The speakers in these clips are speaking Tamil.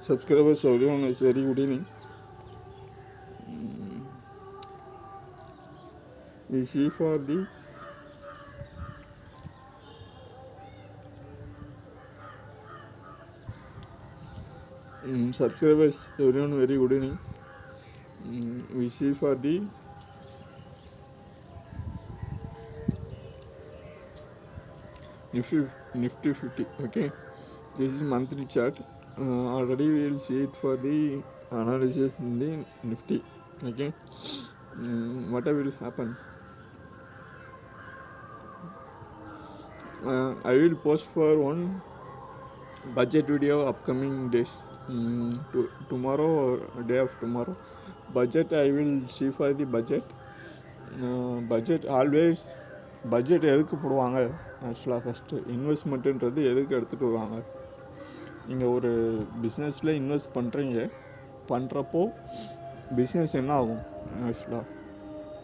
subscribers everyone is very good evening Mm. we see for the Mm, subscribers everyone very good evening Mm, we see for the nifty nifty 50 okay this is monthly chart uh, already we will see it for the analysis in the nifty okay mm, what will happen uh, i will post for one budget video upcoming days mm, to, tomorrow or day of tomorrow budget i will see for the budget uh, budget always budget எதுக்கு போடுவாங்க ஆக்சுவலாக ஃபஸ்ட்டு இன்வெஸ்ட்மெண்ட்டுன்றது எதுக்கு எடுத்துகிட்டு வருவாங்க நீங்கள் ஒரு பிஸ்னஸில் இன்வெஸ்ட் பண்ணுறீங்க பண்ணுறப்போ பிஸ்னஸ் என்ன ஆகும்? ஆக்சுவலாக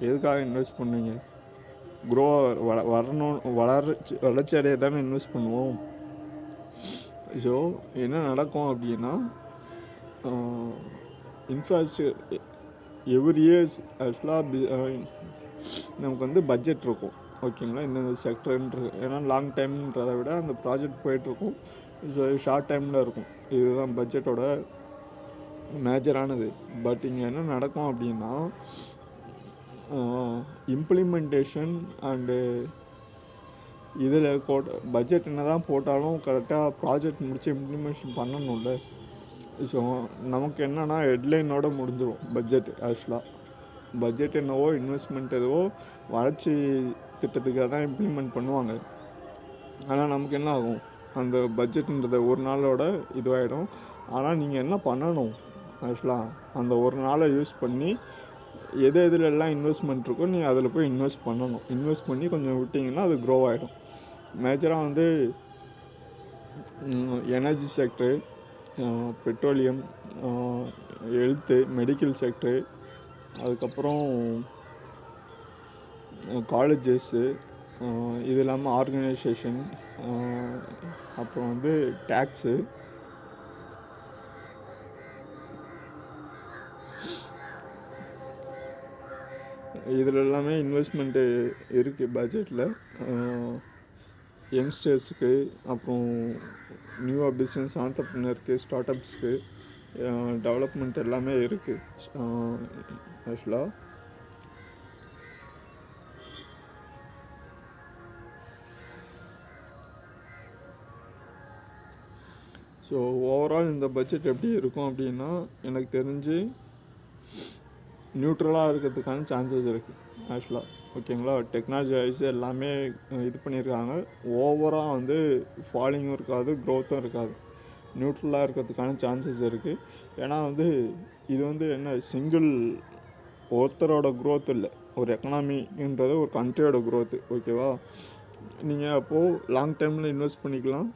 எதுக்காக இன்வெஸ்ட் பண்ணுவீங்க க்ரோ வள வரணும் வளர்ச்சி வளர்ச்சி அடைய தானே இன்வெஸ்ட் பண்ணுவோம். ஸோ என்ன நடக்கும் அப்படின்னா இன்ஃப்ராஸ்ட்ரக்சர் எவ்ரி இயர்ஸ் ஆக்சுவலாக நமக்கு வந்து பட்ஜெட் இருக்கும். ஓகேங்களா இந்தந்த செக்டர்ன்ற ஏன்னா லாங் டைம்ன்றதை விட அந்த ப்ராஜெக்ட் போயிட்டுருக்கும் ஷார்ட் டைமில் இருக்கும். இதுதான் பட்ஜெட்டோட மேஜரானது பட் இங்கே என்ன நடக்கும் அப்படின்னா இம்ப்ளிமெண்டேஷன் அண்டு இதில் கோட் பட்ஜெட் என்ன தான் போட்டாலும் கரெக்டாக ப்ராஜெக்ட் முடித்து இம்ப்ளிமெண்டேஷன் பண்ணணும்ல. ஸோ நமக்கு என்னென்னா ஹெட்லைனோட முடிஞ்சிடும் பட்ஜெட் ஆக்சுவலாக பட்ஜெட் என்னவோ இன்வெஸ்ட்மெண்ட் எதுவோ வளர்ச்சி திட்டத்துக்காக தான் இம்ப்ளிமெண்ட் பண்ணுவாங்க. ஆனால் நமக்கு என்ன ஆகும்? அந்த பட்ஜெட்டுன்றத ஒரு நாளோட இதுவாகிடும் ஆனால் நீங்கள் என்ன பண்ணணும் ஆக்சுவலாக அந்த ஒரு நாளை யூஸ் பண்ணி எது எதுலெல்லாம் இன்வெஸ்ட்மெண்ட் இருக்கோ நீங்கள் அதில் போய் இன்வெஸ்ட் பண்ணணும். இன்வெஸ்ட் பண்ணி கொஞ்சம் விட்டிங்கன்னா அது க்ரோ ஆகிடும் மேஜராக வந்து energy sector petroleum health medical sector அதுக்கப்புறம் காலேஜஸ்ஸு இது இல்லாமல் ஆர்கனைசேஷன் அப்புறம் வந்து டேக்ஸு இதில் எல்லாமே இன்வெஸ்ட்மெண்ட்டு இருக்குது பட்ஜெட்டில் யங்ஸ்டர்ஸுக்கு அப்புறம் நியூவாக பிஸ்னஸ் ஆண்டர்ப்ரினருக்கு ஸ்டார்ட் அப்ஸ்க்கு டெவலப்மெண்ட் எல்லாமே இருக்குது ஆக்சுவலாக ஸோ ஓவரால் இந்த பட்ஜெட் எப்படி இருக்கும் அப்படின்னா எனக்கு தெரிஞ்சு நியூட்ரலாக இருக்கிறதுக்கான சான்சஸ் இருக்குது ஆக்சுவலாக ஓகேங்களா டெக்னாலஜி வைஸ் எல்லாமே இது பண்ணியிருக்காங்க. ஓவராக வந்து ஃபாலிங்கும் இருக்காது க்ரோத்தும் இருக்காது. நியூட்ரலாக இருக்கிறதுக்கான சான்சஸ் இருக்குது ஏன்னா வந்து இது வந்து என்ன சிங்கிள் ஒருத்தரோட க்ரோத் இல்லை. ஒரு எக்கனாமின்றது ஒரு கண்ட்ரியோட க்ரோத்து ஓகேவா நீங்கள் அப்போது லாங் டைமில் இன்வெஸ்ட் பண்ணிக்கலாம்.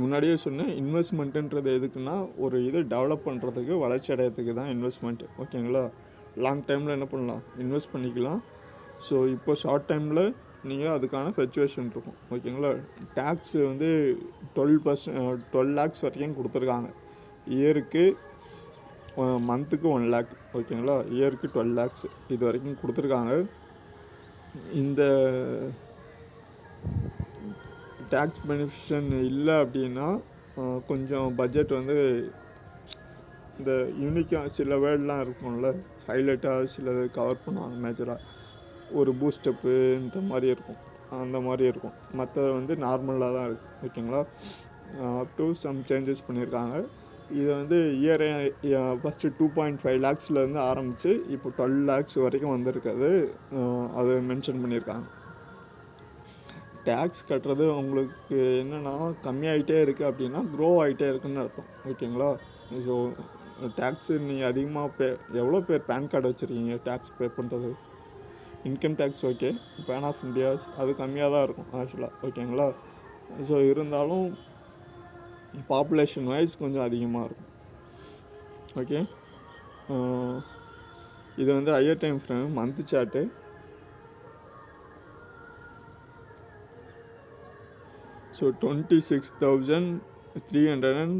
முன்னாடியே சொன்னேன் இன்வெஸ்ட்மெண்ட்டுன்றது எதுக்குன்னா ஒரு இது டெவலப் பண்ணுறதுக்கு வளர்ச்சி அடையிறதுக்கு தான் இன்வெஸ்ட்மெண்ட் ஓகேங்களா? லாங் டைமில் என்ன பண்ணலாம்? இன்வெஸ்ட் பண்ணிக்கலாம். ஸோ இப்போ ஷார்ட் டைமில் நீங்கள் அதுக்கான ஃப்ளக்சுவேஷன் இருக்கும். ஓகேங்களா? டேக்ஸ் வந்து டுவெல் பர்சன்ட் டுவெல் லேக்ஸ் வரைக்கும் கொடுத்துருக்காங்க. இயருக்கு மந்த்துக்கு ஒன் லேக் ஓகேங்களா? இயருக்கு டுவெல் லேக்ஸ் இது வரைக்கும் கொடுத்துருக்காங்க. இந்த டேக்ஸ் பெனிஃபிஷன் இல்லை அப்படின்னா கொஞ்சம் பட்ஜெட் வந்து இந்த யூனிக்காக சில வேர்ட்லாம் இருக்கும்ல ஹைலைட்டாக சிலது கவர் பண்ணுவாங்க மேஜராக ஒரு பூஸ்டப்புன்ற மாதிரி இருக்கும் அந்த மாதிரி இருக்கும். மற்றது வந்து நார்மலாக தான் இருக்கும் ஓகேங்களா அப் டு சம் சேஞ்சஸ் பண்ணியிருக்காங்க இது வந்து year first two point five லேக்ஸ்லேருந்து ஆரம்பித்து இப்போ டுவெல் லேக்ஸ் வரைக்கும் வந்திருக்கிறது அதை மென்ஷன் பண்ணியிருக்காங்க டேக்ஸ் கட்டுறது உங்களுக்கு என்னென்னா கம்மியாகிட்டே இருக்குது அப்படின்னா க்ரோ ஆகிட்டே இருக்குன்னு அர்த்தம். ஓகேங்களா? ஸோ டேக்ஸு நீங்கள் அதிகமாக பே எவ்வளோ பேர் பேன் கார்டு வச்சுருக்கீங்க டேக்ஸ் பே பண்ணுறது income tax okay PAN of India's அது கம்மியாக தான் இருக்கும் ஆக்சுவலாக ஓகேங்களா? ஸோ இருந்தாலும் பாப்புலேஷன் வைஸ் கொஞ்சம் அதிகமாக இருக்கும். ஓகே இது வந்து hour time frame month chart so twenty six thousand three hundred and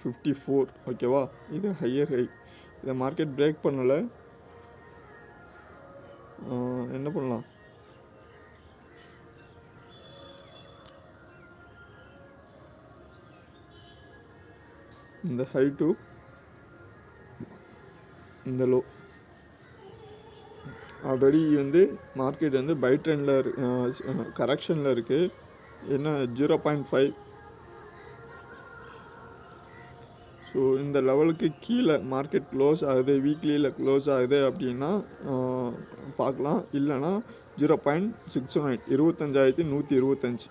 fifty four ஓகேவா இது ஹையர் ஹை இதை மார்க்கெட் பிரேக் பண்ணலை. என்ன பண்ணலாம்? இந்த ஹை டு இந்த லோ ஆல்ரெடி வந்து மார்க்கெட் வந்து பை ட்ரெண்டில் கரெக்ஷனில் இருக்குது என்ன ஜீரோ பாயிண்ட் ஃபைவ் ஸோ இந்த லெவலுக்கு கீழே மார்க்கெட் க்ளோஸ் ஆகுது வீக்லியில் க்ளோஸ் ஆகுது அப்படின்னா பார்க்கலாம். இல்லைன்னா zero point six one eight இருபத்தஞ்சாயிரத்தி நூற்றி இருபத்தஞ்சி.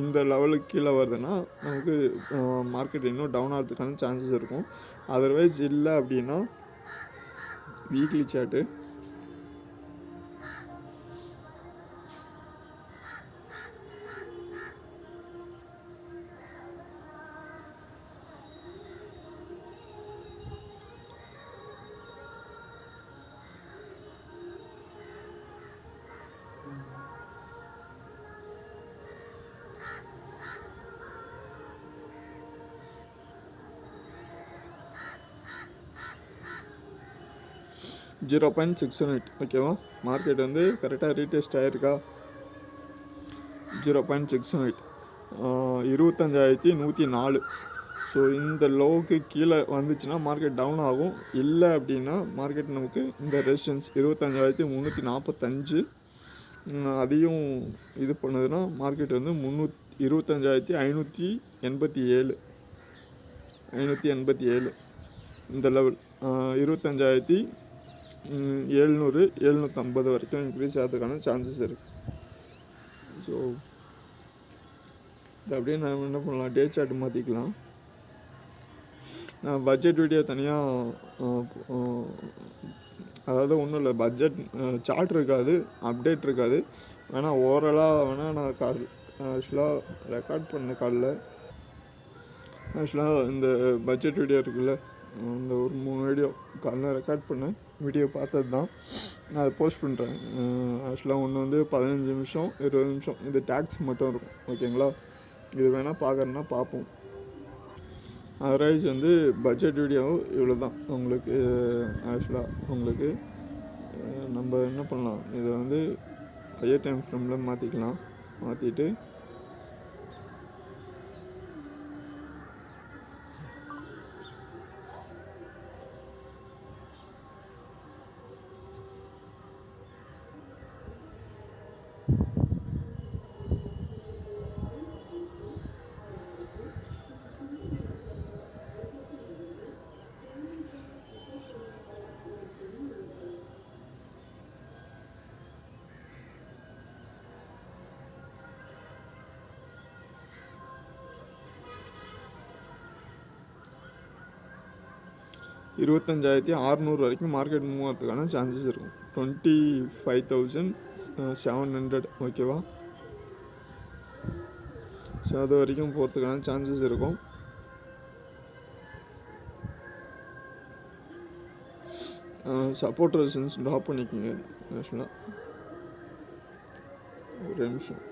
இந்த லெவலுக்கு கீழே வருதுன்னா நமக்கு மார்க்கெட் இன்னும் டவுன் ஆகிறதுக்கான சான்சஸ் இருக்கும். அதர்வைஸ் இல்லை அப்படின்னா weekly chart zero point six one eight ஓகேவா? மார்க்கெட் வந்து கரெக்டாக retest ஆகிருக்கா zero point six one eight இருபத்தஞ்சாயிரத்தி நூற்றி நாலு. ஸோ இந்த லோவுக்கு கீழே வந்துச்சுன்னா மார்க்கெட் டவுன் ஆகும். இல்லை அப்படின்னா மார்க்கெட் நமக்கு இந்த ரெசிஸ்டன்ஸ் இருபத்தஞ்சாயிரத்தி முந்நூற்றி நாற்பத்தஞ்சு அதையும் இது பண்ணுதுன்னா மார்க்கெட் வந்து முந்நூத் இருபத்தஞ்சாயிரத்தி ஐநூற்றி எண்பத்தி ஏழு. ஐநூற்றி எண்பத்தி ஏழு. இந்த லெவல் இருபத்தஞ்சாயிரத்தி எழுநூறு எழுநூற்றம்பது வரைக்கும் இன்க்ரீஸ் ஆகிறதுக்கான சான்சஸ் இருக்குது ஸோ இது அப்படியே நம்ம என்ன பண்ணலாம் டே சார்ட் மாற்றிக்கலாம் நான் பட்ஜெட் வீடியோ தனியாக அதாவது ஒன்றும் இல்லை பட்ஜெட் சார்ட் இருக்காது அப்டேட் இருக்காது. வேணால் ஓவரலாக வேணால் நான் கால் ஆக்சுவலாக ரெக்கார்ட் பண்ண காலில். ஆக்சுவலாக இந்த பட்ஜெட் வீடியோ இருக்குல்ல இந்த ஒரு மூணு வீடியோ காலைல ரெக்கார்ட் பண்ணேன். வீடியோ பார்த்தது தான் நான் அதை போஸ்ட் பண்ணுறேன் ஆக்சுவலாக ஒன்று வந்து பதினஞ்சு நிமிஷம் இருபது நிமிஷம். இது டேக்ஸ் மட்டும் இருக்கும். ஓகேங்களா இது வேணால் பார்க்குறேன்னா பார்ப்போம் அதர்வைஸ் வந்து பட்ஜெட் வீடியோ இவ்வளோ தான் உங்களுக்கு ஆக்சுவலாக உங்களுக்கு நம்ம என்ன பண்ணலாம்? இதை வந்து ஹையர் டைம் ஃப்ரேமில் மாற்றிக்கலாம் மாற்றிட்டு இருபத்தஞ்சாயிரத்தி அறநூறு வரைக்கும் மார்க்கெட் மூவ் ஆகிறதுக்கான சான்சஸ் இருக்கும். Twenty five thousand seven hundred ஓகேவா ஸோ அது வரைக்கும் போகிறதுக்கான சான்சஸ் இருக்கும். சப்போர்ட் ரெசிஸ்டன்ஸ் ட்ராப் பண்ணிக்கோங்க. ஆக்சுவலாக ஒரு நிமிஷம்.